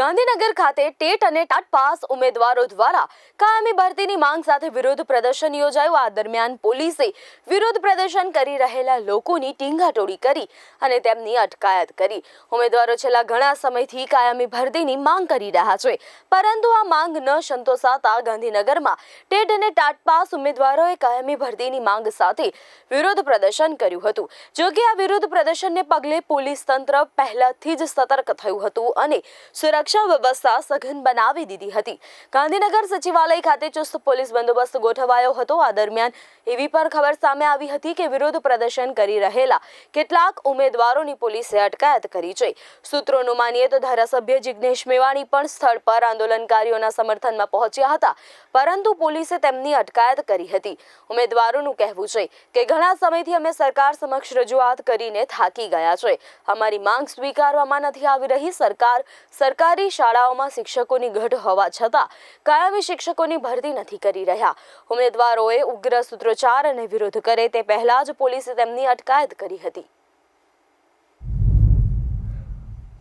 ગાંધીનગર ખાતે ટેટ અને TAT pass ઉમેદવારો દ્વારા કાયમી ભરતીની માંગ સાથે વિરોધ પ્રદર્શન યોજાયું. આ દરમિયાન પોલીસે વિરોધ પ્રદર્શન કરી રહેલા લોકોની ટીંગાટોળી કરી અને તેમની અટકાયત કરી. ઉમેદવારો છેલ્લા ઘણા સમયથી કાયમી ભરતીની માંગ કરી રહ્યા છે. પરંતુ આ માંગ ન સંતોષાતા ગાંધીનગરમાં ટેટ અને ટાટ પાસ ઉમેદવારોએ કાયમી ભરતીની માંગ સાથે વિરોધ પ્રદર્શન કર્યું હતું. જોકે આ વિરોધ પ્રદર્શનને પગલે પોલીસ તંત્ર પહેલાથી જ સતર્ક થયું હતું અને સુરક્ષા વ્યવસ્થા સઘન બનાવી દીધી હતી. ગાંધીનગર સચિવાલય ખાતે ચુસ્ત પોલીસ બંદોબસ્ત ગોઠવાયો હતો. આ દરમિયાન એવી પણ ખબર સામે આવી હતી કે વિરોધ પ્રદર્શન કરી રહેલા કેટલાક ઉમેદવારોની પોલીસે અટકાયત કરી છે. સૂત્રોનું માનીએ તો ધારાસભ્ય જિગ્નેશ મેવાણી પણ સ્થળ પર આંદોલનકારીઓના સમર્થનમાં પહોંચ્યા હતા, પરંતુ પોલીસે તેમની અટકાયત કરી હતી. ઉમેદવારોનું કહેવું છે કે ઘણા સમયથી અમે સરકાર સમક્ષ રજૂઆત કરીને થાકી ગયા છે. અમારી માંગ સ્વીકારવામાં નથી આવી રહી. સરકાર સરકારી શાળાઓમાં શિક્ષકોની ઘટ હોવા છતાં કાયમી શિક્ષકોની ભરતી નથી કરી રહ્યા. ઉમેદવારોએ ઉગ્ર સૂત્રોચ્ચાર અને વિરોધ કરે તે પહેલા જ પોલીસે તેમની અટકાયત કરી હતી.